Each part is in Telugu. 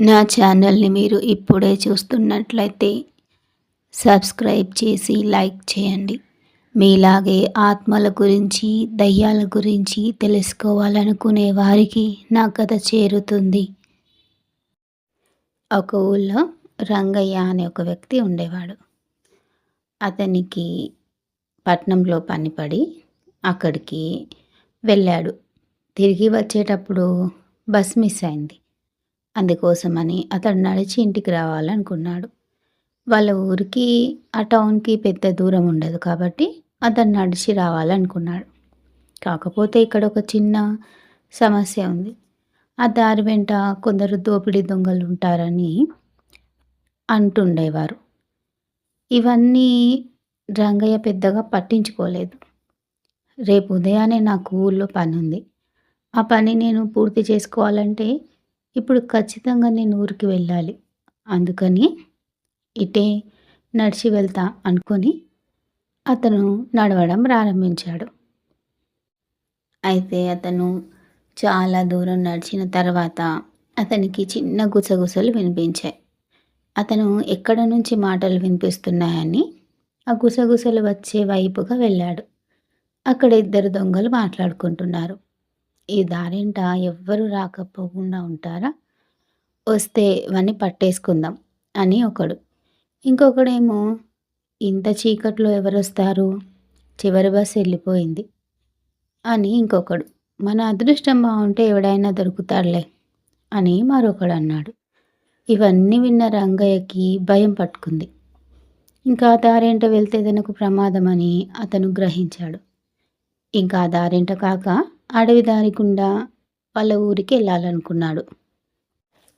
నా ఛానల్ని మీరు ఇప్పుడే చూస్తున్నట్లయితే సబ్స్క్రైబ్ చేసి లైక్ చేయండి. మీలాగే ఆత్మల గురించి దయ్యాల గురించి తెలుసుకోవాలనుకునే వారికి నా కథ చేరుతుంది. ఒక ఊళ్ళో రంగయ్య అనే ఒక వ్యక్తి ఉండేవాడు. అతనికి పట్నంలో పనిపడి అక్కడికి వెళ్ళాడు. తిరిగి వచ్చేటప్పుడు బస్ మిస్ అయింది. అందుకోసమని అతడు నడిచి ఇంటికి రావాలనుకున్నాడు. వాళ్ళ ఊరికి ఆ టౌన్కి పెద్ద దూరం ఉండదు కాబట్టి అతను నడిచి రావాలనుకున్నాడు. కాకపోతే ఇక్కడ ఒక చిన్న సమస్య ఉంది. ఆ దారి వెంట కొందరు దోపిడీ దొంగలు ఉంటారని అంటుండేవారు. ఇవన్నీ రంగయ్య పెద్దగా పట్టించుకోలేదు. రేపు ఉదయాన్నే నాకు ఊళ్ళో పని ఉంది ఆ పని నేను పూర్తి చేసుకోవాలంటే ఇప్పుడు ఖచ్చితంగా నేను ఊరికి వెళ్ళాలి. అందుకని ఇటే నడిచి వెళ్తా అనుకొని అతను నడవడం ప్రారంభించాడు. అయితే అతను చాలా దూరం నడిచిన తర్వాత అతనికి చిన్న గుసగుసలు వినిపించాయి. అతను ఎక్కడ నుంచి మాటలు వినిపిస్తున్నాయని ఆ గుసగుసలు వచ్చే వైపుగా వెళ్ళాడు. అక్కడ ఇద్దరు దొంగలు మాట్లాడుకుంటున్నారు. ఈ దారింట ఎవ్వరు రాకపోకుండా ఉంటారా? వస్తే ఇవన్నీ పట్టేసుకుందాం అని ఒకడు. ఇంకొకడేమో ఇంత చీకట్లో ఎవరు వస్తారు చివరి బస్ వెళ్ళిపోయింది అని ఇంకొకడు. మన అదృష్టం బాగుంటే ఎవడైనా దొరుకుతాడులే అని మరొకడు అన్నాడు. ఇవన్నీ విన్న రంగయ్యకి భయం పట్టుకుంది. ఇంకా దారేంట వెళ్తే తనకు ప్రమాదమని అతను గ్రహించాడు. ఇంకా దారింట కాక అడవి దారి గుండా వాళ్ళ ఊరికి వెళ్ళాలనుకున్నాడు.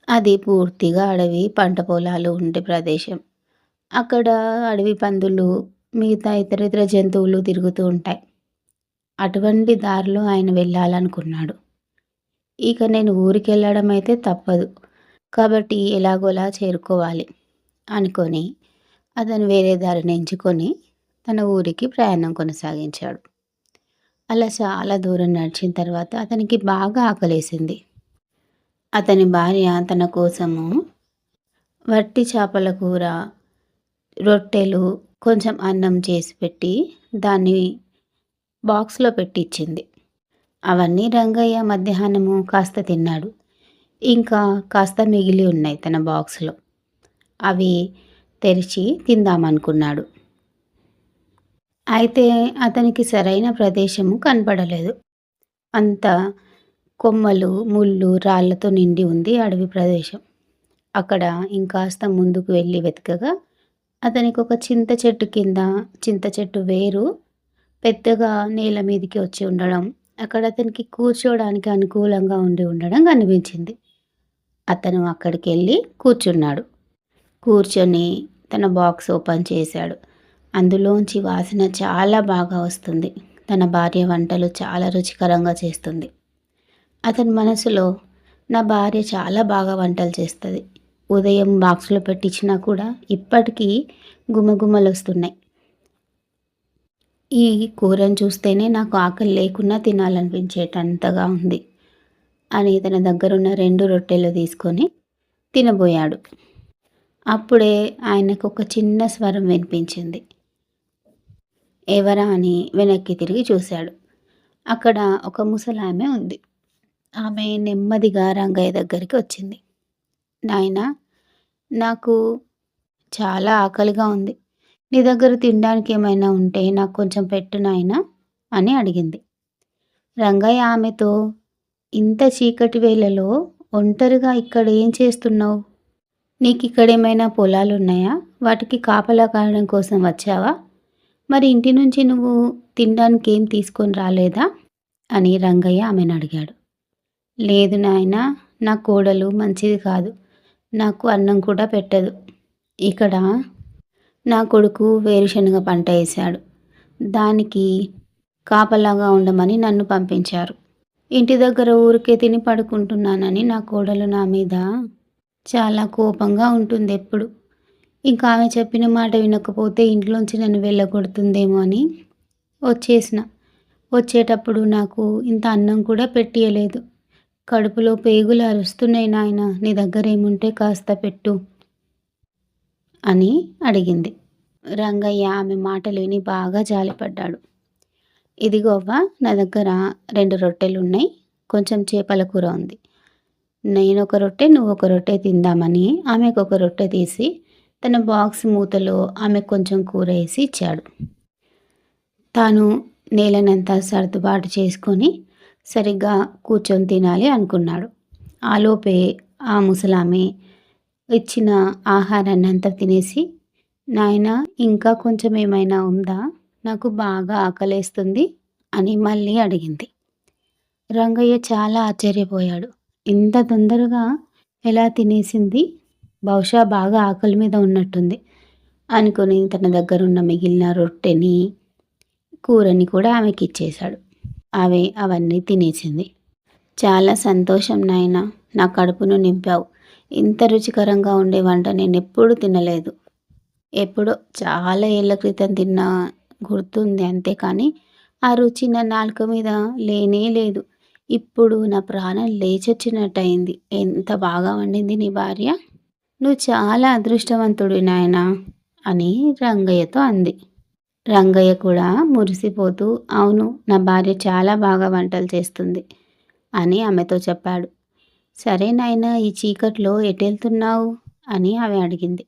అది పూర్తిగా అడవి పంట పొలాలు ఉండే ప్రదేశం. అక్కడ అడవి పందులు మిగతా ఇతర ఇతర జంతువులు తిరుగుతూ ఉంటాయి. అటువంటి దారిలో ఆయన వెళ్ళాలనుకున్నాడు. ఇక నేను ఊరికి వెళ్ళడం అయితే తప్పదు. కాబట్టి ఎలాగోలా చేరుకోవాలి అనుకొని అతను వేరే దారిని ఎంచుకొని తన ఊరికి ప్రయాణం కొనసాగించాడు. అలా చాలా దూరం నడిచిన తర్వాత అతనికి బాగా ఆకలేసింది. అతని భార్య తన కోసము వట్టి చేపల కూర రొట్టెలు కొంచెం అన్నం చేసి పెట్టి దాన్ని బాక్స్లో పెట్టించింది అవన్నీ రంగయ్య మధ్యాహ్నము కాస్త తిన్నాడు. ఇంకా కాస్త మిగిలి ఉన్నాయి తన బాక్స్లో. అవి తెరిచి తిందామనుకున్నాడు. అయితే అతనికి సరైన ప్రదేశము కనపడలేదు. అంత కొమ్మలు ముళ్ళు రాళ్ళతో నిండి ఉంది అడవి ప్రదేశం. అక్కడ ఇంకాస్త ముందుకు వెళ్ళి వెతకగా అతనికి ఒక చింత చెట్టు కింద చింత చెట్టు వేరు పెద్దగా నేల మీదకి వచ్చి ఉండడం అక్కడ అతనికి కూర్చోవడానికి అనుకూలంగా ఉండి ఉండడం కనిపించింది. అతను అక్కడికి వెళ్ళి కూర్చున్నాడు. కూర్చొని తన బాక్స్ ఓపెన్ చేశాడు. అందులోంచి వాసన చాలా బాగా వస్తుంది. తన భార్య వంటలు చాలా రుచికరంగా చేస్తుంది. అతని మనసులో నా భార్య చాలా బాగా వంటలు చేస్తుంది. ఉదయం బాక్స్లో పెట్టించినా కూడా ఇప్పటికీ గుమగుమలు వస్తున్నాయి ఈ కూరను చూస్తేనే నాకు ఆకలి లేకున్నా తినాలనిపించేటంతగా ఉంది అని తన దగ్గరున్న రెండు రొట్టెలు తీసుకొని తినబోయాడు. అప్పుడే ఆయనకు ఒక చిన్న స్వరం వినిపించింది. ఎవరా అని వెనక్కి తిరిగి చూశాడు. అక్కడ ఒక ముసలామె ఉంది. ఆమె నెమ్మదిగా రంగయ్య దగ్గరికి వచ్చింది. నాయన నాకు చాలా ఆకలిగా ఉంది. నీ దగ్గర తినడానికి ఏమైనా ఉంటే నాకు కొంచెం పెట్టు నాయన అని అడిగింది. రంగయ్య ఆమెతో ఇంత చీకటి వేళలో ఒంటరిగా ఇక్కడ ఏం చేస్తున్నావు? నీకు ఇక్కడ ఏమైనా పొలాలు ఉన్నాయా వాటికి కాపలా కాయడం కోసం వచ్చావా? మరి ఇంటి నుంచి నువ్వు తినడానికి ఏం తీసుకొని రాలేదా? అని రంగయ్య ఆమెను అడిగాడు. లేదు నాయన నా కోడలు మంచిది కాదు. నాకు అన్నం కూడా పెట్టదు. ఇక్కడ నా కొడుకు వేరుశనగ పంట వేశాడు. దానికి కాపలాగా ఉండమని నన్ను పంపించారు. ఇంటి దగ్గర ఊరికే తిని పడుకుంటున్నానని నా కోడలు నా మీద చాలా కోపంగా ఉంటుంది ఎప్పుడు ఇంకా ఆమె చెప్పిన మాట వినకపోతే ఇంట్లోంచి నన్ను వెళ్ళగొడుతుందేమో అని వచ్చేసిన. వచ్చేటప్పుడు నాకు ఇంత అన్నం కూడా పెట్టియలేదు. కడుపులో పేగులు అరుస్తున్నాయి నాయన నీ దగ్గర ఏముంటే కాస్త పెట్టు అని అడిగింది. రంగయ్య ఆమె మాటలు విని బాగా జాలిపడ్డాడు. ఇదిగో అవ్వ నా దగ్గర రెండు రొట్టెలు ఉన్నాయి కొంచెం చేపల కూర ఉంది. నేను ఒక రొట్టె నువ్వు ఒక రొట్టె తిందామని ఆమెకు ఒక రొట్టె తీసి తన బాక్స్ మూతలో ఆమె కొంచెం కూర వేసి ఇచ్చాడు. తాను నేలనంతా సర్దుబాటు చేసుకొని సరిగ్గా కూర్చొని తినాలి అనుకున్నాడు. ఆలోపే ఆ ముసలామె ఇచ్చిన ఆహారాన్ని అంతా తినేసి నాయన ఇంకా కొంచెం ఏమైనా ఉందా? నాకు బాగా ఆకలేస్తుంది అని మళ్ళీ అడిగింది. రంగయ్య చాలా ఆశ్చర్యపోయాడు. ఇంత తొందరగా ఎలా తినేసింది? బహుశా బాగా ఆకలి మీద ఉన్నట్టుంది. అనుకుని తన దగ్గర ఉన్న మిగిలిన రొట్టెని కూరని కూడా ఆమెకి ఇచ్చేశాడు ఆమె అవన్నీ తినేసింది. చాలా సంతోషం నాయన నా కడుపును నింపావు. ఇంత రుచికరంగా ఉండే వంట నేను ఎప్పుడూ తినలేదు. ఎప్పుడో చాలా ఏళ్ళ క్రితం తిన్న గుర్తుంది అంతే కానీ ఆ రుచి నా నాలుక మీద లేనే లేదు. ఇప్పుడు నా ప్రాణం లేచొచ్చినట్టయింది. ఎంత బాగా వండింది నీ భార్య? నువ్వు చాలా అదృష్టవంతుడు నాయనా అని రంగయ్యతో అంది. రంగయ్య కూడా మురిసిపోతూ అవును నా భార్య చాలా బాగా వంటలు చేస్తుంది అని ఆమెతో చెప్పాడు. సరే నాయనా ఈ చీకట్లో ఎటెళ్తున్నావు అని ఆమె అడిగింది.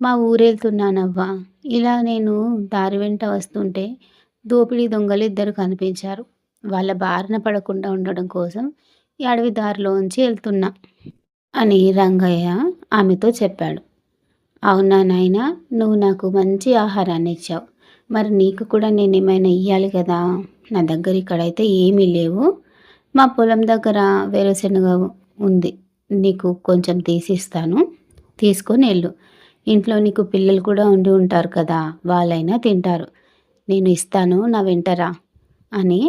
మా ఊరెళ్తున్నానవ్వా. ఇలా నేను దారి వెంట వస్తుంటే దోపిడీ దొంగలు ఇద్దరు కనిపించారు. వాళ్ళ బారిన పడకుండా ఉండడం కోసం ఈ అడవి దారిలోంచి వెళ్తున్నా అని రంగయ్య ఆమెతో చెప్పాడు. అవునా నాయన నువ్వు నాకు మంచి ఆహారాన్ని ఇచ్చావు. మరి నీకు కూడా నేను ఏమైనా ఇవ్వాలి కదా? నా దగ్గర ఇక్కడైతే ఏమీ లేవు. మా పొలం దగ్గర వేరుశనగ ఉంది. నీకు కొంచెం తీసిస్తాను తీసుకొని వెళ్ళు. ఇంట్లో నీకు పిల్లలు కూడా ఉండి ఉంటారు కదా వాళ్ళైనా తింటారు. నేను ఇస్తాను నా వెంటరా అని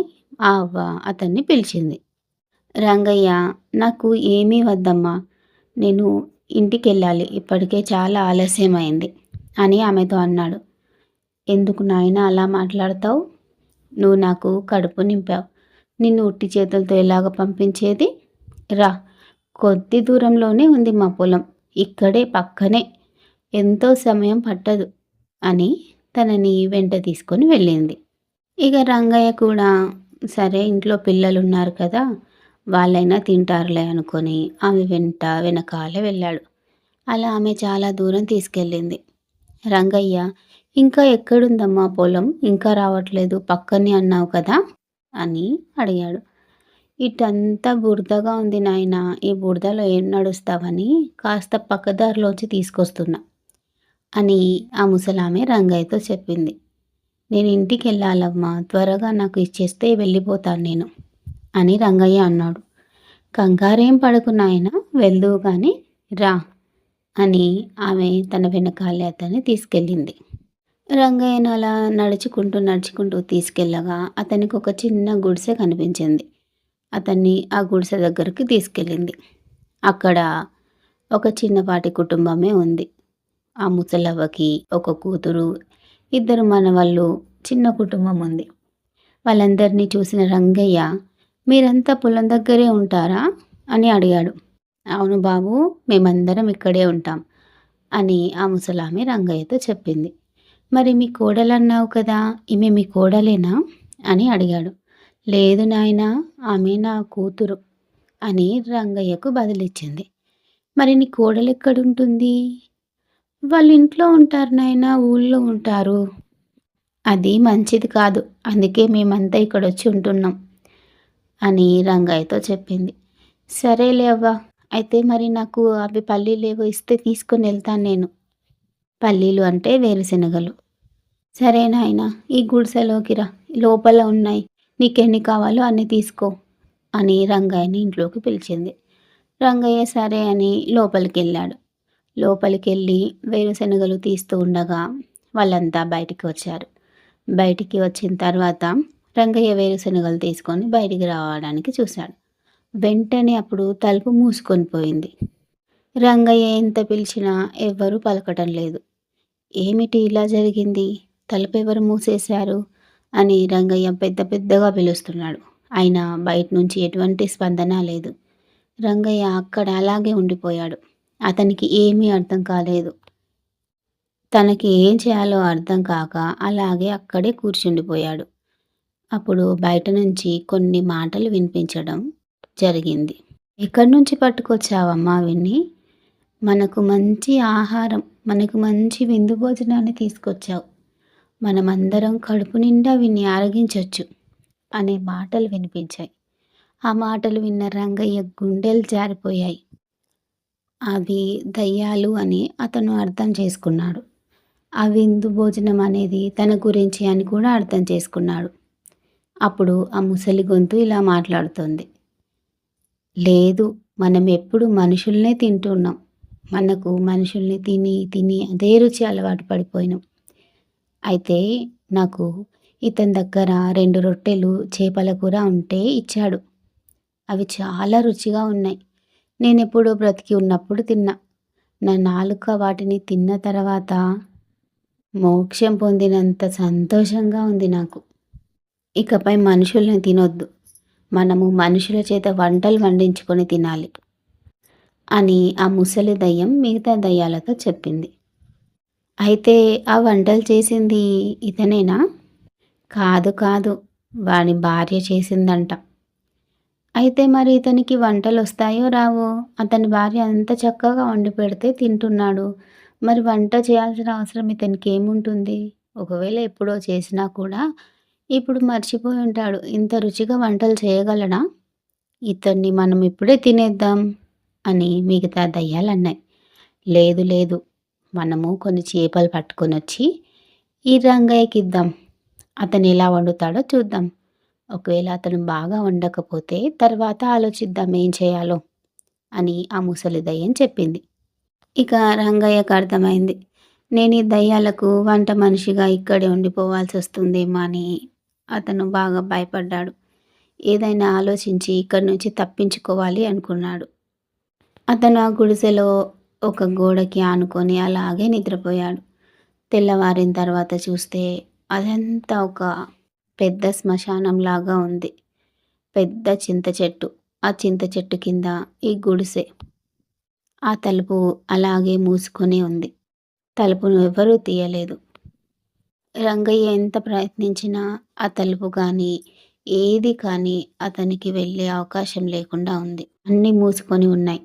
ఆ అవ్వ అతన్ని పిలిచింది. రంగయ్య నాకు ఏమీ వద్దమ్మా. నేను ఇంటికి వెళ్ళాలి ఇప్పటికే చాలా ఆలస్యమైంది అని ఆమెతో అన్నాడు. ఎందుకు నాయన అలా మాట్లాడతావు? నువ్వు నాకు కడుపు నింపావు. నిన్ను ఉట్టి చేతులతో ఎలాగ పంపించేది? రా. కొద్ది దూరంలోనే ఉంది మా పొలం. ఇక్కడే పక్కనే. ఎంతో సమయం పట్టదు అని తనని వెంట తీసుకొని వెళ్ళింది. ఇక రంగయ్య కూడా సరే ఇంట్లో పిల్లలు ఉన్నారు కదా వాళ్ళైనా తింటారులే అనుకొని ఆమె వెంట వెనకాలే వెళ్ళాడు. అలా ఆమె చాలా దూరం తీసుకెళ్ళింది. రంగయ్య ఇంకా ఎక్కడుందమ్మా పొలం? ఇంకా రావట్లేదు. పక్కనే అన్నావు కదా? అని అడిగాడు. ఇటంతా బురదగా ఉంది నాయన. ఈ బురదలో ఏం నడుస్తావని కాస్త పక్కదారిలోంచి తీసుకొస్తున్నా అని ఆ ముసలామె రంగయ్యతో చెప్పింది. నేను ఇంటికి వెళ్ళాలమ్మా త్వరగా నాకు ఇచ్చేస్తే వెళ్ళిపోతాను నేను. అని రంగయ్య అన్నాడు. కంగారేం పడకు నాయన వెళ్దువు కానీ రా అని ఆమె తన వెనకాలే అతన్ని తీసుకెళ్ళింది. రంగయ్యను అలా నడుచుకుంటూ నడుచుకుంటూ తీసుకెళ్ళగా అతనికి ఒక చిన్న గుడిసె కనిపించింది. అతన్ని ఆ గుడిసె దగ్గరికి తీసుకెళ్ళింది. అక్కడ ఒక చిన్నపాటి కుటుంబమే ఉంది. ఆ ముసలవ్వకి ఒక కూతురు ఇద్దరు మనవాళ్ళు చిన్న కుటుంబం ఉంది. వాళ్ళందరినీ చూసిన రంగయ్య మీరంతా పొలం దగ్గరే ఉంటారా? అని అడిగాడు. అవును బాబు మేమందరం ఇక్కడే ఉంటాం అని ఆ ముసలామె రంగయ్యతో చెప్పింది. మరి మీ కోడలు అన్నావు కదా ఈమె మీ కోడలేనా? అని అడిగాడు. లేదు నాయన ఆమె నా కూతురు అని రంగయ్యకు బదిలిచ్చింది. మరి నీ కోడలు ఎక్కడుంటుంది? వాళ్ళు ఇంట్లో ఉంటారు నాయన ఊళ్ళో ఉంటారు. అది మంచిది కాదు అందుకే మేమంతా ఇక్కడ వచ్చి ఉంటున్నాం. అని రంగయ్యతో చెప్పింది. సరేలే అవ్వ అయితే మరి నాకు అవి పల్లీలు ఏవో ఇస్తే తీసుకొని వెళ్తాను నేను. పల్లీలు అంటే వేరుశనగలు. సరే నాయన ఈ గుడిసెలోకి రా. లోపల ఉన్నాయి. నీకెన్ని కావాలో అన్ని తీసుకో అని రంగయ్యని ఇంట్లోకి పిలిచింది. రంగయ్య సరే అని లోపలికి వెళ్ళాడు. లోపలికి వెళ్ళి వేరుశనగలు తీస్తూ ఉండగా వాళ్ళంతా బయటికి వచ్చారు. బయటికి వచ్చిన తర్వాత రంగయ్య వేరుశనగలు తీసుకొని బయటికి రావడానికి చూశాడు. వెంటనే అప్పుడు తలుపు మూసుకొని పోయింది. రంగయ్య ఎంత పిలిచినా ఎవ్వరూ పలకటం లేదు. ఏమిటి ఇలా జరిగింది? తలుపు ఎవరు మూసేశారు? అని రంగయ్య పెద్ద పెద్దగా పిలుస్తున్నాడు. అయినా బయట నుంచి ఎటువంటి స్పందన లేదు. రంగయ్య అక్కడ అలాగే ఉండిపోయాడు. అతనికి ఏమీ అర్థం కాలేదు. తనకి ఏం చేయాలో అర్థం కాక అలాగే అక్కడే కూర్చుండిపోయాడు. అప్పుడు బయట నుంచి కొన్ని మాటలు వినిపించడం జరిగింది. ఎక్కడి నుంచి పట్టుకొచ్చావమ్మా విన్ని? మనకు మంచి ఆహారం మనకు మంచి విందు భోజనాన్ని తీసుకొచ్చావు. మనమందరం కడుపు నిండా విన్ని ఆరగించవచ్చు అనే మాటలు వినిపించాయి. ఆ మాటలు విన్న రంగయ్య గుండెలు జారిపోయాయి. అవి దయ్యాలు అని అతను అర్థం చేసుకున్నాడు. ఆ విందు భోజనం అనేది తన గురించి అని కూడా అర్థం చేసుకున్నాడు. అప్పుడు ఆ ముసలి గొంతు ఇలా మాట్లాడుతుంది. లేదు మనం ఎప్పుడు మనుషుల్నే తింటున్నాం. మనకు మనుషుల్ని తిని తిని అదే రుచి అలవాటు పడిపోయినాం. అయితే నాకు ఇతని దగ్గర రెండు రొట్టెలు చేపల కూర ఉంటే ఇచ్చాడు. అవి చాలా రుచిగా ఉన్నాయి. నేను ఎప్పుడో బ్రతికి ఉన్నప్పుడు తిన్నా. నా నాలుక వాటిని తిన్న తర్వాత మోక్షం పొందినంత సంతోషంగా ఉంది నాకు. ఇకపై మనుషుల్ని తినొద్దు. మనము మనుషుల చేత వంటలు వండించుకొని తినాలి అని ఆ ముసలి దయ్యం మిగతా దయ్యాలతో చెప్పింది. అయితే ఆ వంటలు చేసింది ఇతనేనా? కాదు కాదు వాడి భార్య చేసిందంట. అయితే మరి ఇతనికి వంటలు వస్తాయో రావో? అతని భార్య అంత చక్కగా వండి పెడితే తింటున్నాడు. మరి వంట చేయాల్సిన అవసరం ఇతనికి ఏముంటుంది? ఒకవేళ ఎప్పుడో చేసినా కూడా ఇప్పుడు మర్చిపోయి ఉంటాడు. ఇంత రుచిగా వంటలు చేయగలడా? ఇతన్ని మనం ఇప్పుడే తినేద్దాం అని మిగతా దయ్యాలు అన్నాయి లేదు లేదు. మనము కొన్ని చేపలు పట్టుకొని వచ్చి ఈ రంగయ్యకి ఇద్దాం అతను ఎలా వండుతాడో చూద్దాం. ఒకవేళ అతను బాగా వండకపోతే తర్వాత ఆలోచిద్దాం ఏం చేయాలో అని ఆ ముసలి దయ్యం చెప్పింది. ఇక రంగయ్యకు అర్థమైంది. నేను ఈ దయ్యాలకు వంట మనిషిగా ఇక్కడే ఉండిపోవాల్సి వస్తుందేమో అని అతను బాగా భయపడ్డాడు. ఏదైనా ఆలోచించి ఇక్కడి నుంచి తప్పించుకోవాలి అనుకున్నాడు. అతను ఆ గుడిసెలో ఒక గోడకి ఆనుకొని అలాగే నిద్రపోయాడు. తెల్లవారిన తర్వాత చూస్తే అదంతా ఒక పెద్ద శ్మశానంలాగా ఉంది. పెద్ద చింత చెట్టు. ఆ చింత చెట్టు కింద ఈ గుడిసె. ఆ తలుపు అలాగే మూసుకొని ఉంది. తలుపును ఎవరూ తీయలేదు. రంగయ్య ఎంత ప్రయత్నించినా ఆ తలుపు కానీ ఏది కానీ అతనికి వెళ్ళే అవకాశం లేకుండా ఉంది. అన్నీ మూసుకొని ఉన్నాయి.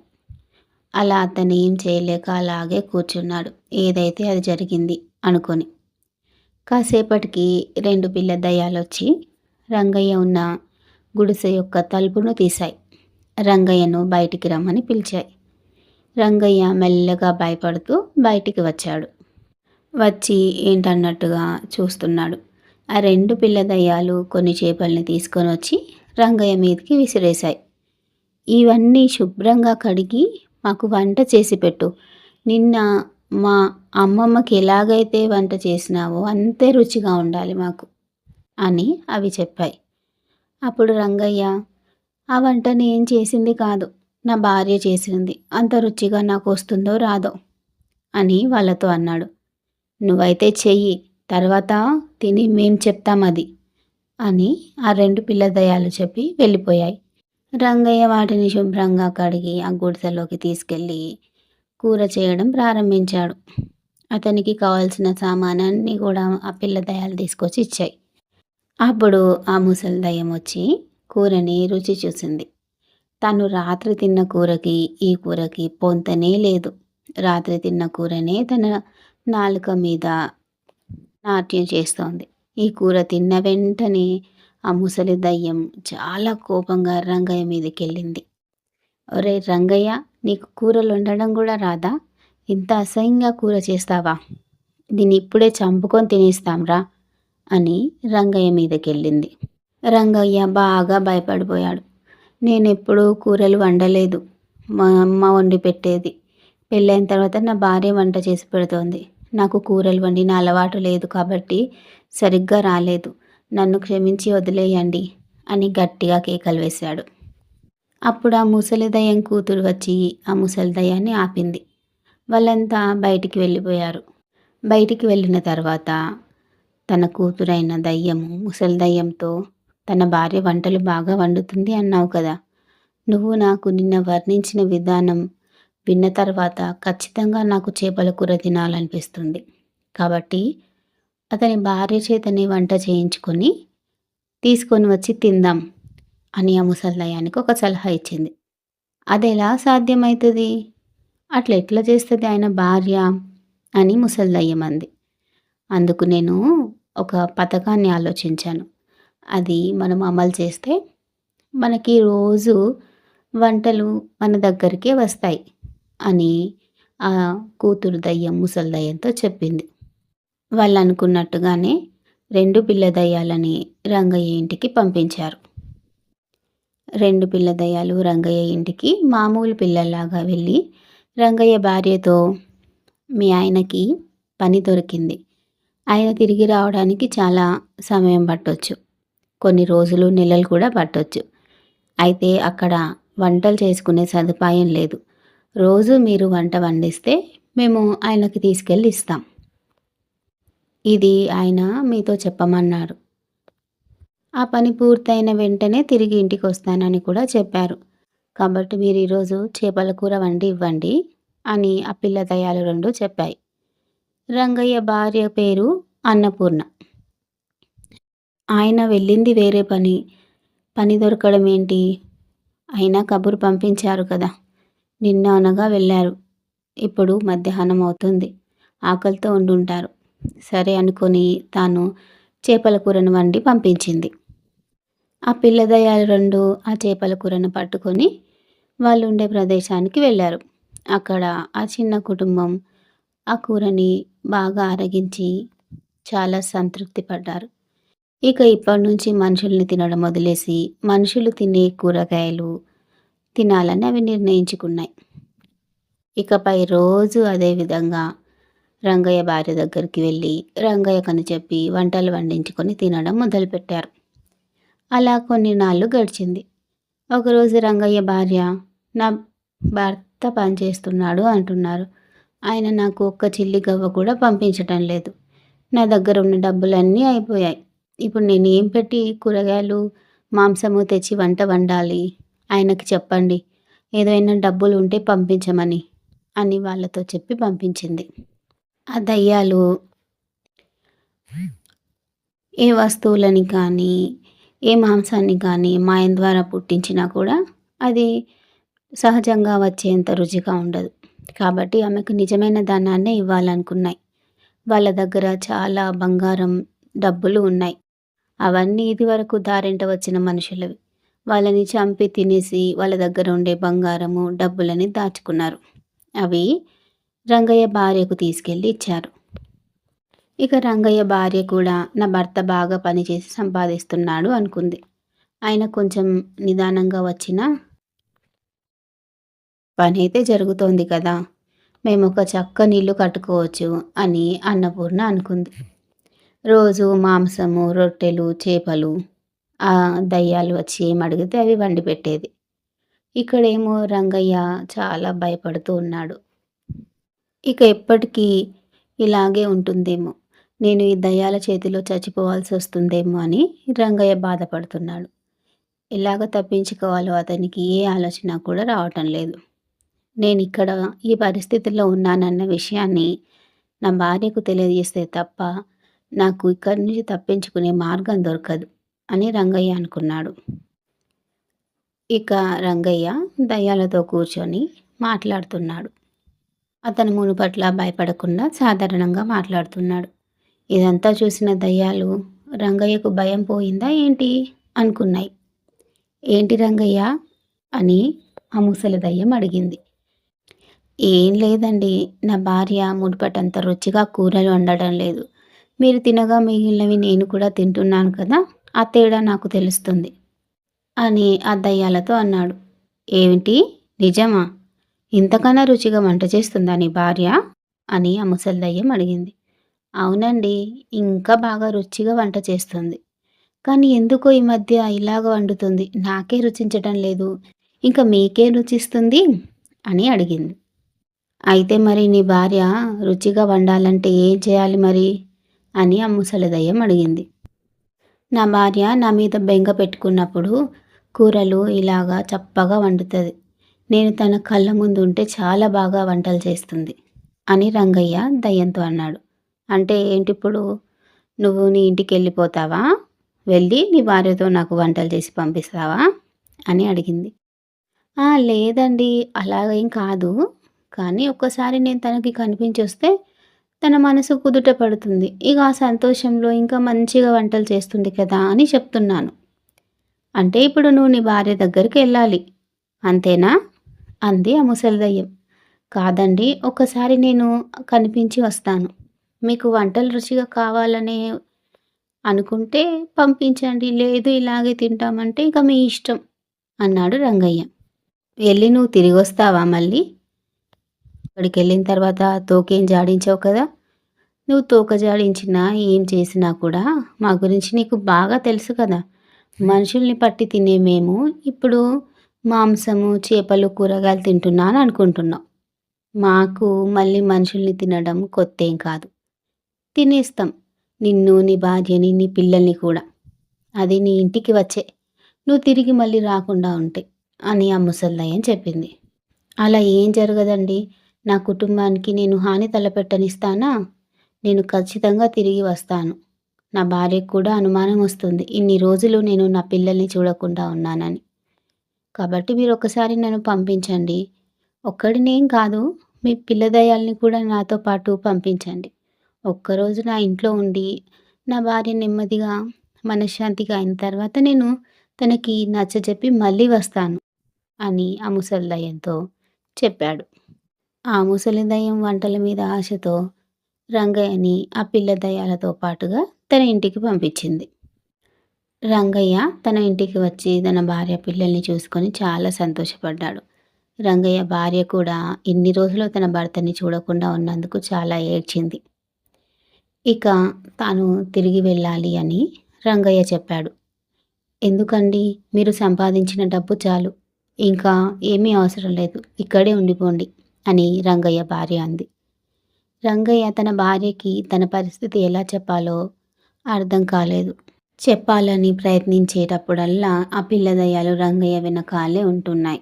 అలా అతను ఏం చేయలేక అలాగే కూర్చున్నాడు. ఏదైతే అది జరిగింది అనుకొని. కాసేపటికి రెండు పిల్ల దయ్యాలు వచ్చి రంగయ్య ఉన్న గుడిసె యొక్క తలుపును తీశాయి. రంగయ్యను బయటికి రమ్మని పిలిచాయి. రంగయ్య మెల్లగా భయపడుతూ బయటికి వచ్చాడు. వచ్చి ఏంటన్నట్టుగా చూస్తున్నాడు. ఆ రెండు పిల్ల దయ్యాలు కొన్ని చేపల్ని తీసుకొని వచ్చి రంగయ్య మీదకి విసిరేశాయి. ఇవన్నీ శుభ్రంగా కడిగి మాకు వంట చేసి పెట్టు. నిన్న మా అమ్మమ్మకి ఎలాగైతే వంట చేసినావో అంతే రుచిగా ఉండాలి మాకు అని అవి చెప్పాయి. అప్పుడు రంగయ్య ఆ వంట నేను చేసింది కాదు. నా భార్య చేసింది. అంత రుచిగా నాకు వస్తుందో రాదో? అని వాళ్ళతో అన్నాడు. నువ్వైతే చెయ్యి తర్వాత తిని మేం చెప్తాం అది అని ఆ రెండు పిల్ల దయాలు చెప్పి వెళ్ళిపోయాయి. రంగయ్య వాటిని శుభ్రంగా కడిగి ఆ గుడిసెలోకి తీసుకెళ్ళి కూర చేయడం ప్రారంభించాడు. అతనికి కావాల్సిన సామానాన్ని కూడా ఆ పిల్ల దయాలు తీసుకొచ్చి ఇచ్చాయి. అప్పుడు ఆ ముసలి దయ్యం వచ్చి కూరని రుచి చూసింది. తను రాత్రి తిన్న కూరకి ఈ కూరకి పొంతనే లేదు. రాత్రి తిన్న కూరనే తన నాలుక మీద నాట్యం చేస్తోంది. ఈ కూర తిన్న వెంటనే ఆ ముసలి దయ్యం చాలా కోపంగా రంగయ్య మీదకి వెళ్ళింది ఒరే రంగయ్య నీకు కూరలు వండడం కూడా రాదా? ఇంత అసహ్యంగా కూర చేస్తావా? దీన్ని ఇప్పుడే చంపుకొని తినేస్తాంరా అని రంగయ్య మీదకి వెళ్ళింది రంగయ్య బాగా భయపడిపోయాడు. నేను ఎప్పుడూ కూరలు వండలేదు. మా అమ్మ వండి పెట్టేది. పెళ్ళైన తర్వాత నా భార్య వంట చేసి పెడుతోంది. నాకు కూరలు వండిన అలవాటు లేదు కాబట్టి సరిగ్గా రాలేదు. నన్ను క్షమించి వదిలేయండి అని గట్టిగా కేకలు వేశాడు. అప్పుడు ఆ ముసలి దయ్యం కూతురు వచ్చి ఆ ముసలిదయాన్ని ఆపింది. వాళ్ళంతా బయటికి వెళ్ళిపోయారు. బయటికి వెళ్ళిన తర్వాత తన కూతురైన దయ్యము ముసలి దయ్యంతో తన భార్య వంటలు బాగా వండుతుంది అన్నావు కదా. నువ్వు నాకు నిన్న వర్ణించిన విధానం విన్న తర్వాత ఖచ్చితంగా నాకు చేపల కూర తినాలనిపిస్తుంది. కాబట్టి అతని భార్య చేతనే వంట చేయించుకొని తీసుకొని వచ్చి తిందాం అని ఆ ముసల్దయానికి ఒక సలహా ఇచ్చింది. అది ఎలా సాధ్యమవుతుంది అట్లా ఎట్లా చేస్తుంది ఆయన భార్య? అని ముసల్దయ్యం అంది అందుకు నేను ఒక పథకాన్ని ఆలోచించాను. అది మనం అమలు చేస్తే మనకి రోజు వంటలు మన దగ్గరికే వస్తాయి. అని ఆ కూతురు దయ్యం ముసలి దయ్యంతో చెప్పింది. వాళ్ళు అనుకున్నట్టుగానే రెండు పిల్ల దయ్యాలని రంగయ్య ఇంటికి పంపించారు. రెండు పిల్ల దయ్యాలు రంగయ్య ఇంటికి మామూలు పిల్లల్లాగా వెళ్ళి రంగయ్య భార్యతో మీ ఆయనకి పని దొరికింది. ఆయన తిరిగి రావడానికి చాలా సమయం పట్టొచ్చు. కొన్ని రోజులు నెలలు కూడా పట్టొచ్చు. అయితే అక్కడ వంటలు చేసుకునే సదుపాయం లేదు. రోజు మీరు వంట వండిస్తే మేము ఆయనకి తీసుకెళ్ళి ఇస్తాం. ఇది ఆయన మీతో చెప్పమన్నారు. ఆ పని పూర్తయిన వెంటనే తిరిగి ఇంటికి వస్తానని కూడా చెప్పారు. కాబట్టి మీరు ఈరోజు చేపల కూర వండి ఇవ్వండి అని ఆ పిల్ల దయాలు రెండు చెప్పాయి. రంగయ్య భార్య పేరు అన్నపూర్ణ. ఆయన వెళ్ళింది వేరే పని. పని దొరకడం ఏంటి? అయినా కబురు పంపించారు కదా. నిన్న అనగా వెళ్ళారు. ఇప్పుడు మధ్యాహ్నం అవుతుంది. ఆకలితో ఉండుంటారు. సరే అనుకొని తాను చేపల కూరను వండి పంపించింది. ఆ పిల్లదయాలు రెండు ఆ చేపల కూరను పట్టుకొని వాళ్ళు ఉండే ప్రదేశానికి వెళ్ళారు. అక్కడ ఆ చిన్న కుటుంబం ఆ కూరని బాగా ఆరగించి చాలా సంతృప్తి పడ్డారు. ఇక ఇప్పటి నుంచి మనుషుల్ని తినడం వదిలేసి మనుషులు తినే కూరగాయలు తినాలని అవి నిర్ణయించుకున్నాయి. ఇకపై రోజు అదే విధంగా రంగయ్య భార్య దగ్గరికి వెళ్ళి రంగయ్య కను చెప్పి వంటలు వండించుకొని తినడం మొదలుపెట్టారు. అలా కొన్ని నాళ్ళు గడిచింది. ఒకరోజు రంగయ్య భార్య నా భర్త పనిచేస్తున్నాడు అంటున్నారు. ఆయన నాకు ఒక్క చిల్లి గవ్వ కూడా పంపించటం లేదు. నా దగ్గర ఉన్న డబ్బులన్నీ అయిపోయాయి. ఇప్పుడు నేను ఏం పెట్టి కూరగాయలు మాంసము తెచ్చి వంట వండాలి? ఆయనకి చెప్పండి. ఏదైనా డబ్బులు ఉంటే పంపించమని అని వాళ్ళతో చెప్పి పంపించింది. ఆ దయ్యాలు ఏ వస్తువులని కానీ ఏ మాంసాన్ని కానీ మాయం ద్వారా పుట్టించినా కూడా అది సహజంగా వచ్చేంత రుచిగా ఉండదు. కాబట్టి ఆమెకు నిజమైన దానాన్నే ఇవ్వాలనుకున్నాయి. వాళ్ళ దగ్గర చాలా బంగారం డబ్బులు ఉన్నాయి. అవన్నీ ఇది వరకు దారింట వచ్చిన మనుషులవి. వాళ్ళని చంపి తినేసి వాళ్ళ దగ్గర ఉండే బంగారము డబ్బులని దాచుకున్నారు. అవి రంగయ్య భార్యకు తీసుకెళ్ళి ఇచ్చారు. ఇక రంగయ్య భార్య కూడా నా భర్త బాగా పనిచేసి సంపాదిస్తున్నాడు అనుకుంది. ఆయన కొంచెం నిదానంగా వచ్చిన పని అయితే జరుగుతోంది కదా మేము ఒక చక్క నీళ్ళు కట్టుకోవచ్చు అని అన్నపూర్ణ అనుకుంది. రోజు మాంసము రొట్టెలు చేపలు దయ్యాలు వచ్చి ఏం అడిగితే అవి వండి పెట్టేది. ఇక్కడేమో రంగయ్య చాలా భయపడుతూ ఉన్నాడు. ఇక ఎప్పటికీ ఇలాగే ఉంటుందేమో. నేను ఈ దయ్యాల చేతిలో చచ్చిపోవాల్సి వస్తుందేమో అని రంగయ్య బాధపడుతున్నాడు. ఎలాగ తప్పించుకోవాలో అతనికి ఏ ఆలోచన కూడా రావటం లేదు. నేను ఇక్కడ ఈ పరిస్థితిలో ఉన్నానన్న విషయాన్ని నా భార్యకు తెలియజేస్తే తప్ప నాకు ఇక్కడి నుంచి తప్పించుకునే మార్గం దొరకదు. అని రంగయ్య అనుకున్నాడు. ఇక రంగయ్య దయ్యాలతో కూర్చొని మాట్లాడుతున్నాడు. అతను మునుపట్ల భయపడకుండా సాధారణంగా మాట్లాడుతున్నాడు. ఇదంతా చూసిన దయ్యాలు రంగయ్యకు భయం పోయిందా ఏంటి? అనుకున్నాయి. ఏంటి రంగయ్య? అని ఆ ముసలి దయ్యం అడిగింది. ఏం లేదండి నా భార్య మునుపటంత రుచిగా కూరలు వండడం లేదు. మీరు తినగా మిగిలినవి నేను కూడా తింటున్నాను కదా? ఆ తేడా నాకు తెలుస్తుంది అని ఆ దయ్యాలతో అన్నాడు. ఏమిటి? నిజమా? ఇంతకన్నా రుచిగా వంట చేస్తుందా నీ భార్య? అని ఆ ముసలిదయ్యం అడిగింది. అవునండి ఇంకా బాగా రుచిగా వంట చేస్తుంది. కానీ ఎందుకో ఈ మధ్య ఇలాగ వండుతుంది. నాకే రుచించటం లేదు. ఇంకా మీకే రుచిస్తుంది? అని అడిగింది. అయితే మరి నీ భార్య రుచిగా వండాలంటే ఏం చేయాలి మరి? అని ఆ ముసలిదయ్యం అడిగింది. నా భార్య నా మీద బెంగ పెట్టుకున్నప్పుడు కూరలు ఇలాగా చప్పగా వండుతుంది. నేను తన కళ్ళ ముందు ఉంటే చాలా బాగా వంటలు చేస్తుంది అని రంగయ్య దయ్యంతో అన్నాడు. అంటే ఏంటి ఇప్పుడు నువ్వు నీ ఇంటికి వెళ్ళిపోతావా? వెళ్ళి నీ భార్యతో నాకు వంటలు చేసి పంపిస్తావా? అని అడిగింది. లేదండి అలాగేం కాదు. కానీ ఒక్కసారి నేను తనకి కనిపించి వస్తే తన మనసు కుదుట పడుతుంది. ఇక ఆ సంతోషంలో ఇంకా మంచిగా వంటలు చేస్తుంది కదా అని చెప్తున్నాను. అంటే ఇప్పుడు నువ్వు నీ భార్య దగ్గరికి వెళ్ళాలి. అంతేనా? అంది ఆ ముసలిదయ్యం. కాదండి ఒకసారి నేను కనిపించి వస్తాను. మీకు వంటలు రుచిగా కావాలనే అనుకుంటే పంపించండి. లేదు ఇలాగే తింటామంటే ఇక మీ ఇష్టం అన్నాడు రంగయ్య. వెళ్ళి నువ్వు తిరిగి వస్తావా మళ్ళీ? అక్కడికి వెళ్ళిన తర్వాత తోకేం జాడించావు కదా? నువ్వు తోక జాడించినా ఏం చేసినా కూడా మా గురించి నీకు బాగా తెలుసు కదా. మనుషుల్ని పట్టి తినే మేము ఇప్పుడు మాంసము చేపలు కూరగాయలు తింటున్నాను అనుకుంటున్నాం. మాకు మళ్ళీ మనుషుల్ని తినడం కొత్త ఏం కాదు. తినేస్తాం. నిన్ను నీ భార్యని నీ పిల్లల్ని కూడా. అది నీ ఇంటికి వచ్చే. నువ్వు తిరిగి మళ్ళీ రాకుండా ఉంటే అని ఆ ముసల్దయ్యని చెప్పింది. అలా ఏం జరగదండి? నా కుటుంబానికి నేను హాని తలపెట్టనిస్తానా? నేను ఖచ్చితంగా తిరిగి వస్తాను. నా భార్యకు కూడా అనుమానం వస్తుంది. ఇన్ని రోజులు నేను నా పిల్లల్ని చూడకుండా ఉన్నానని. కాబట్టి మీరు ఒకసారి నన్ను పంపించండి. ఒక్కడినేం కాదు. మీ పిల్లదయాల్ని కూడా నాతో పాటు పంపించండి. ఒక్కరోజు నా ఇంట్లో ఉండి నా భార్య నెమ్మదిగా మనశ్శాంతిగా అయిన తర్వాత నేను తనకి నచ్చజెప్పి మళ్ళీ వస్తాను అని ఆ ముసల్దయ్యంతో చెప్పాడు. ఆ ముసలి దయ్యం వంటల మీద ఆశతో రంగయ్యని ఆ పిల్ల దయ్యాలతో పాటుగా తన ఇంటికి పంపించింది. రంగయ్య తన ఇంటికి వచ్చి తన భార్య పిల్లల్ని చూసుకొని చాలా సంతోషపడ్డాడు. రంగయ్య భార్య కూడా ఇన్ని రోజులు తన భర్తని చూడకుండా ఉన్నందుకు చాలా ఏడ్చింది. ఇక తాను తిరిగి వెళ్ళాలి అని రంగయ్య చెప్పాడు. ఎందుకండి? మీరు సంపాదించిన డబ్బు చాలు. ఇంకా ఏమీ అవసరం లేదు. ఇక్కడే ఉండిపోండి. అని రంగయ్య భార్య అంది. రంగయ్య తన భార్యకి తన పరిస్థితి ఎలా చెప్పాలో అర్థం కాలేదు. చెప్పాలని ప్రయత్నించేటప్పుడల్లా ఆ పిల్లదయ్యాలు రంగయ్య వెనకాలే ఉంటున్నాయి.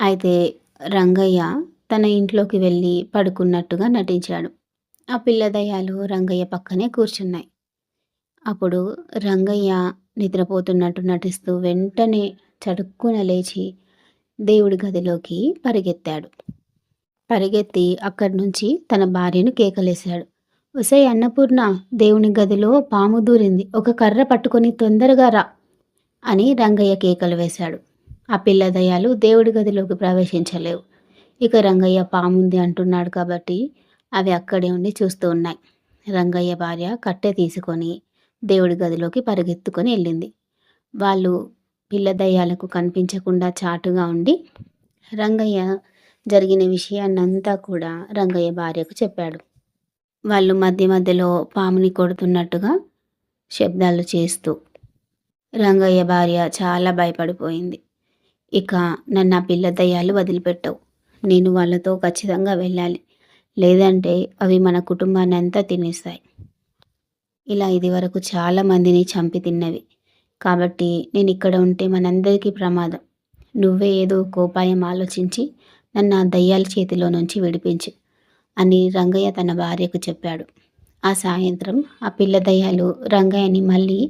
అయితే రంగయ్య తన ఇంట్లోకి వెళ్ళి పడుకున్నట్టుగా నటించాడు. ఆ పిల్లదయ్యాలు రంగయ్య పక్కనే కూర్చున్నాయి. అప్పుడు రంగయ్య నిద్రపోతున్నట్టు నటిస్తూ వెంటనే చడుక్కున లేచి దేవుడి గదిలోకి పరిగెత్తాడు. పరిగెత్తి అక్కడి నుంచి తన భార్యను కేకలేశాడు. ఒసై అన్నపూర్ణ దేవుని గదిలో పాము దూరింది. ఒక కర్ర పట్టుకొని తొందరగా రా అని రంగయ్య కేకలు వేశాడు. ఆ పిల్ల దయాలు దేవుడి గదిలోకి ప్రవేశించలేవు. ఇక రంగయ్య పాముంది అంటున్నాడు కాబట్టి అవి అక్కడే ఉండి చూస్తూ ఉన్నాయి. రంగయ్య భార్య కట్టె తీసుకొని దేవుడి గదిలోకి పరిగెత్తుకొని వెళ్ళింది. వాళ్ళు పిల్ల దయ్యాలకు కనిపించకుండా చాటుగా ఉండి రంగయ్య జరిగిన విషయాన్నంతా కూడా రంగయ్య భార్యకు చెప్పాడు. వాళ్ళు మధ్య మధ్యలో పాముని కొడుతున్నట్టుగా శబ్దాలు చేస్తూ రంగయ్య భార్య చాలా భయపడిపోయింది. ఇక నన్ను ఆ పిల్ల దయ్యాలు వదిలిపెట్టవు. నేను వాళ్ళతో ఖచ్చితంగా వెళ్ళాలి. లేదంటే అవి మన కుటుంబాన్ని అంతా తినేస్తాయి. ఇలా ఇది వరకు చాలా మందిని చంపి తిన్నవి. కాబట్టి నేను ఇక్కడ ఉంటే మనందరికీ ప్రమాదం. నువ్వే ఏదో కోపాయం ఆలోచించి నన్ను ఆ దయ్యాల చేతిలో నుంచి విడిపించు అని రంగయ్య తన భార్యకు చెప్పాడు. ఆ సాయంత్రం ఆ పిల్ల దయ్యాలు రంగయ్యని మళ్ళీ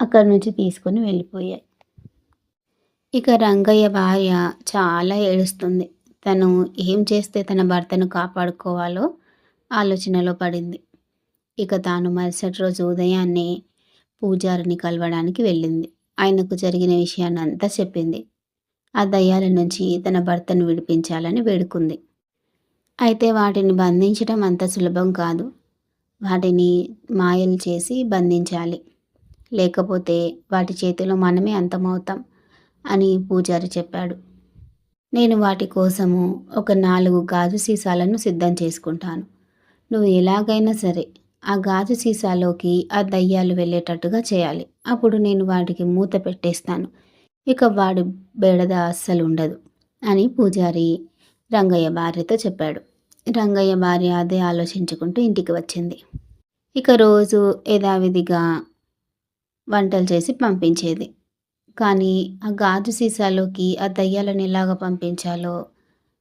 అక్కడి నుంచి తీసుకొని వెళ్ళిపోయాయి. ఇక రంగయ్య భార్య చాలా ఏడుస్తుంది. తను ఏం చేస్తే తన భర్తను కాపాడుకోవాలో ఆలోచనలో పడింది. ఇక తాను మరుసటి రోజు ఉదయాన్నే పూజారిని కలవడానికి వెళ్ళింది. ఆయనకు జరిగిన విషయాన్ని అంతా చెప్పింది. ఆ దయ్యాల నుంచి తన భర్తను విడిపించాలని వేడుకుంది. అయితే వాటిని బంధించడం అంత సులభం కాదు. వాటిని మాయలు చేసి బంధించాలి. లేకపోతే వాటి చేతిలో మనమే అంతమవుతాం అని పూజారి చెప్పాడు. నేను వాటి కోసము ఒక నాలుగు గాజు సీసాలను సిద్ధం చేసుకుంటాను. నువ్వు ఎలాగైనా సరే ఆ గాజు సీసాలోకి ఆ దయ్యాలు వెళ్ళేటట్టుగా చేయాలి. అప్పుడు నేను వాటికి మూత పెట్టేస్తాను. ఇక వాడి బెడద అస్సలు ఉండదు అని పూజారి రంగయ్య భార్యతో చెప్పాడు. రంగయ్య భార్య అదే ఆలోచించుకుంటూ ఇంటికి వచ్చింది. ఇక రోజు యథావిధిగా వంటలు చేసి పంపించేది. కానీ ఆ గాజు సీసాలోకి ఆ దయ్యాలను ఎలాగ పంపించాలో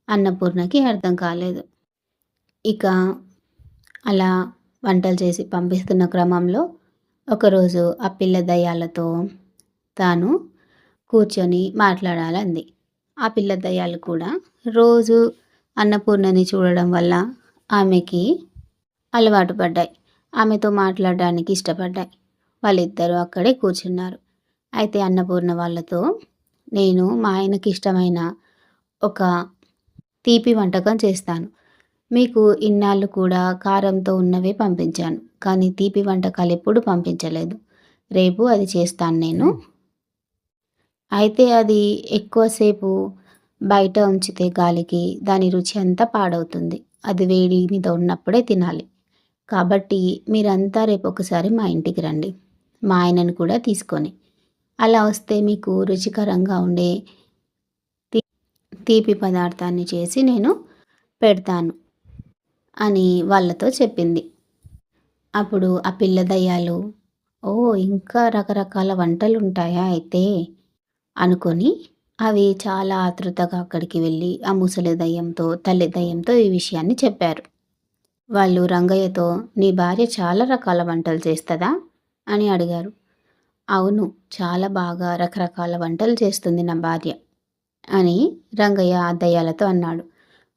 అన్నపూర్ణకి అర్థం కాలేదు. ఇక అలా వంటలు చేసి పంపిస్తున్న క్రమంలో ఒకరోజు ఆ పిల్ల దయ్యాలతో తాను కూర్చొని మాట్లాడాలంది. ఆ పిల్ల దయ్యాలు కూడా రోజు అన్నపూర్ణని చూడడం వల్ల ఆమెకి అలవాటు పడ్డాయి. ఆమెతో మాట్లాడడానికి ఇష్టపడ్డాయి. వాళ్ళిద్దరూ అక్కడే కూర్చున్నారు. అయితే అన్నపూర్ణ వాళ్ళతో నేను మా ఆయనకి ఇష్టమైన ఒక తీపి వంటకం చేస్తాను. మీకు ఇన్నాళ్ళు కూడా కారంతో ఉన్నవే పంపించాను కానీ తీపి వంటకాలు ఎప్పుడు పంపించలేదు. రేపు అది చేస్తాను నేను. అయితే అది ఎక్కువసేపు బయట ఉంచితే గాలికి దాని రుచి అంతా పాడవుతుంది. అది వేడి మీద ఉన్నప్పుడే తినాలి. కాబట్టి మీరంతా రేపు ఒకసారి మా ఇంటికి రండి. మా ఆయనను కూడా తీసుకొని. అలా వస్తే మీకు రుచికరంగా ఉండే తీపి పదార్థాన్ని చేసి నేను పెడతాను. అని వాళ్ళతో చెప్పింది. అప్పుడు ఆ పిల్ల దయ్యాలు ఓ ఇంకా రకరకాల వంటలు ఉంటాయా అయితే? అనుకొని అవి చాలా ఆతృతగా అక్కడికి వెళ్ళి ఆ ముసలి దయ్యంతో తల్లి దయ్యంతో ఈ విషయాన్ని చెప్పారు. వాళ్ళు రంగయ్యతో నీ భార్య చాలా రకాల వంటలు చేస్తుందా? అని అడిగారు. అవును చాలా బాగా రకరకాల వంటలు చేస్తుంది నా భార్య అని రంగయ్య ఆ దయ్యాలతో అన్నాడు.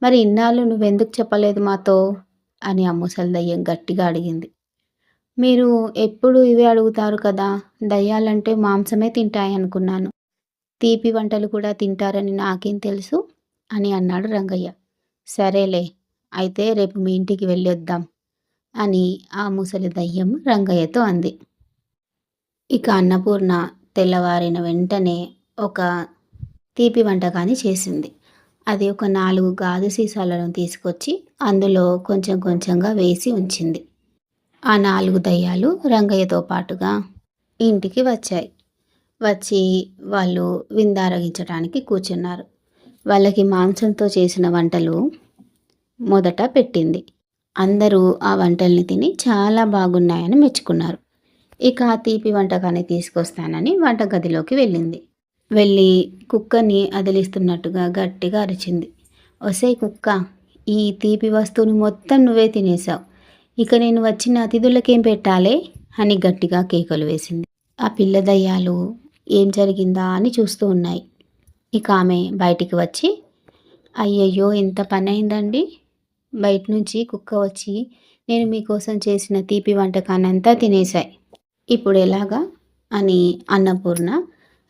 మరి ఇన్నాళ్ళు నువ్వెందుకు చెప్పలేదు మాతో అని ఆ ముసలి దయ్యం గట్టిగా అడిగింది. మీరు ఎప్పుడు ఇవే అడుగుతారు కదా? దయ్యాలంటే మాంసమే తింటాయి అనుకున్నాను తీపి వంటలు కూడా తింటారని నాకేం తెలుసు అని అన్నాడు రంగయ్య. సరేలే అయితే రేపు మీ ఇంటికి వెళ్ళొద్దాం అని ఆ ముసలి దయ్యం రంగయ్యతో అంది. ఇక అన్నపూర్ణ తెల్లవారిన వెంటనే ఒక తీపి వంటకాన్ని చేసింది. అది ఒక నాలుగు గాజు సీసాలను తీసుకొచ్చి అందులో కొంచెం కొంచెంగా వేసి ఉంచింది. ఆ నాలుగు దయ్యాలు రంగయ్యతో పాటుగా ఇంటికి వచ్చాయి. వచ్చి వాళ్ళు విందారగించడానికి కూర్చున్నారు. వాళ్ళకి మాంసంతో చేసిన వంటలు మొదట పెట్టింది. అందరూ ఆ వంటల్ని తిని చాలా బాగున్నాయని మెచ్చుకున్నారు. ఇక ఆ తీపి వంటకాన్ని తీసుకొస్తానని వంటగదిలోకి వెళ్ళింది. వెళ్ళి కుక్కని అదిలిస్తున్నట్టుగా గట్టిగా అరిచింది. ఒసే కుక్క ఈ తీపి వస్తువుని మొత్తం నువ్వే తినేసావు ఇక నేను వచ్చిన అతిథులకేం పెట్టాలే? అని గట్టిగా కేకలు వేసింది. ఆ పిల్ల దయ్యాలు ఏం జరిగిందా అని చూస్తూ ఉన్నాయి. ఇక ఆమె బయటికి వచ్చి అయ్యయ్యో ఎంత పని అయిందండి బయట నుంచి కుక్క వచ్చి నేను మీకోసం చేసిన తీపి వంటకాన్ని అంతా తినేశాయి. ఇప్పుడు ఎలాగా? అని అన్నపూర్ణ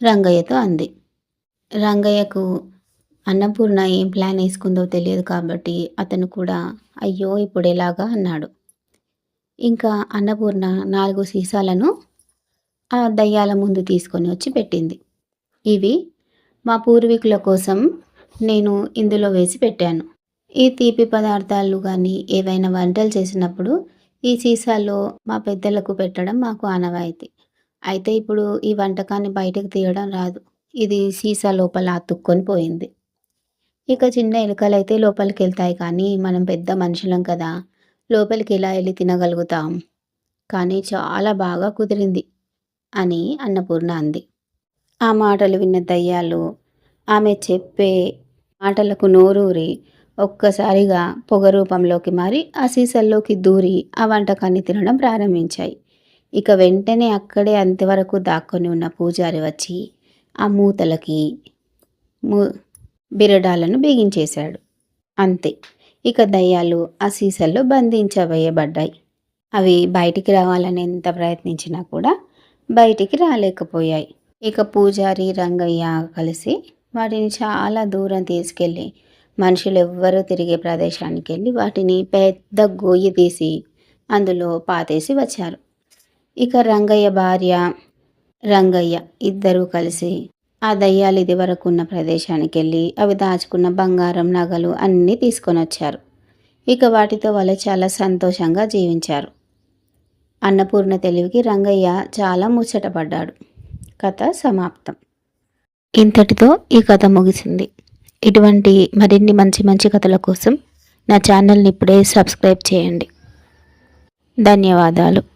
రంగయ్యతో అంది. రంగయ్యకు అన్నపూర్ణ ఏం ప్లాన్ వేసుకుందో తెలియదు కాబట్టి అతను కూడా అయ్యో ఇప్పుడు ఎలాగా అన్నాడు. ఇంకా అన్నపూర్ణ నాలుగు సీసాలను ఆ దయ్యాల ముందు తీసుకొని వచ్చి పెట్టింది. ఇవి మా పూర్వీకుల కోసం నేను ఇందులో వేసి పెట్టాను. ఈ తీపి పదార్థాలు కానీ ఏవైనా వంటలు చేసినప్పుడు ఈ సీసాలో మా పెద్దలకు పెట్టడం మాకు ఆనవాయితీ. అయితే ఇప్పుడు ఈ వంటకాన్ని బయటకు తీయడం రాదు. ఇది సీసా లోపల అతుక్కొని పోయింది. ఇక చిన్న ఎలుకలు అయితే లోపలికి వెళ్తాయి కానీ మనం పెద్ద మనుషులం కదా లోపలికి ఎలా వెళ్ళి తినగలుగుతాం? కానీ చాలా బాగా కుదిరింది అని అన్నపూర్ణ అంది. ఆ మాటలు విన్న దయ్యాలు ఆమె చెప్పే మాటలకు నోరూరి ఒక్కసారిగా పొగ రూపంలోకి మారి ఆ సీసల్లోకి దూరి ఆ వంటకాన్ని తినడం ప్రారంభించాయి. ఇక వెంటనే అక్కడే అంతవరకు దాక్కొని ఉన్న పూజారి వచ్చి ఆ మూతలకి మూ బిరడాలను బిగించేశాడు. అంతే. ఇక దయ్యాలు ఆ సీసల్లో బంధించవేయబడ్డాయి అవి బయటికి రావాలని ఎంత ప్రయత్నించినా కూడా బయటికి రాలేకపోయాయి. ఇక పూజారి రంగయ్య కలిసి వాటిని చాలా దూరం తీసుకెళ్ళి మనుషులు ఎవ్వరూ తిరిగే ప్రదేశానికి వెళ్ళి వాటిని పెద్ద గొయ్యి తీసి అందులో పాతేసి వచ్చారు. ఇక రంగయ్య భార్య రంగయ్య ఇద్దరూ కలిసి ఆ దయ్యాలు ఇది వరకు ఉన్న ప్రదేశానికి వెళ్ళి అవి దాచుకున్న బంగారం నగలు అన్నీ తీసుకొని వచ్చారు. ఇక వాటితో వాళ్ళు చాలా సంతోషంగా జీవించారు. అన్నపూర్ణ తెలివికి రంగయ్య చాలా ముచ్చటపడ్డాడు కథ సమాప్తం. ఇంతటితో ఈ కథ ముగిసింది. ఇటువంటి మరిన్ని మంచి మంచి కథల కోసం నా ఛానల్ని ఇప్పుడే సబ్స్క్రైబ్ చేయండి. ధన్యవాదాలు.